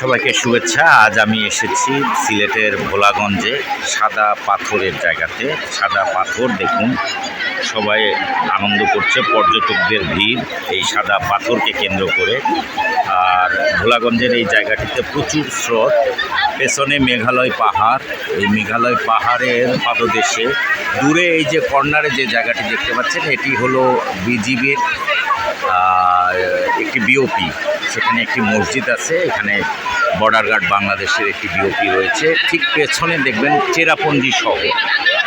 সবাইকে শুভেচ্ছা। আজ আমি এসেছি সিলেটের ভোলাগঞ্জে সাদা পাথরের জায়গাতে। সাদা পাথর, দেখুন, সবাই আনন্দ করছে, পর্যটকদের ভিড় এই সাদা পাথরকে কেন্দ্র করে। আর ভোলাগঞ্জের এই জায়গাটিতে প্রচুর স্রোত। পেছনে মেঘালয় পাহাড়। এই মেঘালয় পাহাড়ের পাদদেশে দূরে এই যে কর্নারে যে জায়গাটি দেখতে পাচ্ছেন, এটি হলো বিজিবির একটি বিওপি। সেখানে একটি মসজিদ আছে, এখানে বর্ডার গার্ড বাংলাদেশের একটি বিওপি রয়েছে। ঠিক পেছনে দেখবেন চেরাপঞ্জি শহর।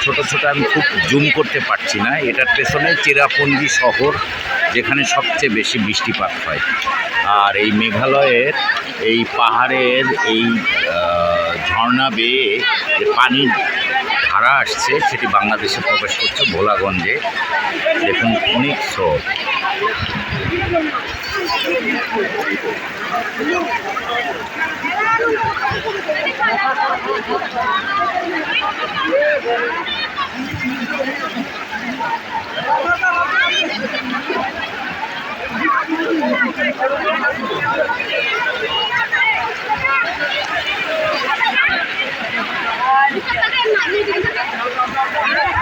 ছোট ছোট আমি খুব জুম করতে পারছি না। এটার পেছনে চেরাপঞ্জি শহর, যেখানে সবচেয়ে বেশি বৃষ্টিপাত হয়। আর এই মেঘালয়ের এই পাহাড়ের এই ঝর্ণা বেয়ে যে পানির ধারা আসছে, সেটি বাংলাদেশে প্রবেশ করছে, ভোলাগঞ্জে। দেখুন অনেক স্রোত।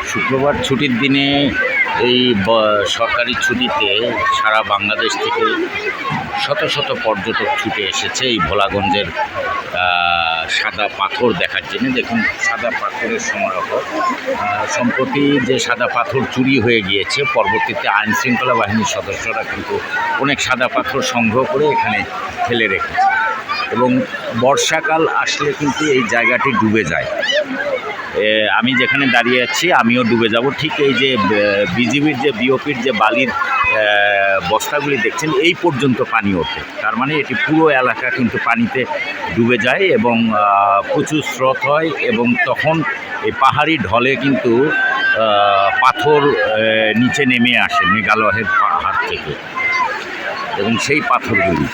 শুক্রবার ছুটির দিনে এই সরকারি ছুটিতে সারা বাংলাদেশ থেকে শত শত পর্যটক ছুটে এসেছে এই ভোলাগঞ্জের সাদা পাথর দেখার জন্য। দেখুন, সাদা পাথরের সমারোহ। সম্প্রতি যে সাদা পাথর চুরি হয়ে গিয়েছে, পরবর্তীতে আইন শৃঙ্খলা বাহিনীর সদস্যরা কিন্তু অনেক সাদা পাথর সংগ্রহ করে এখানে ফেলে রেখেছে। এবং বর্ষাকাল আসলে কিন্তু এই জায়গাটি ডুবে যায়। আমি যেখানে দাঁড়িয়ে আছি, আমিও ডুবে যাব। ঠিক এই যে বিজিবির যে, বিওপির যে, বালির বস্তাগুলি দেখছেন, এই পর্যন্ত পানি ওঠে। তার মানে এটি পুরো এলাকা কিন্তু পানিতে ডুবে যায় এবং প্রচুর স্রোত হয় এবং তখন এই পাহাড়ি ঢলে কিন্তু পাথর নিচে নেমে আসে, মেঘালয়ের পাহাড় থেকে। এবং সেই পাথরগুলি।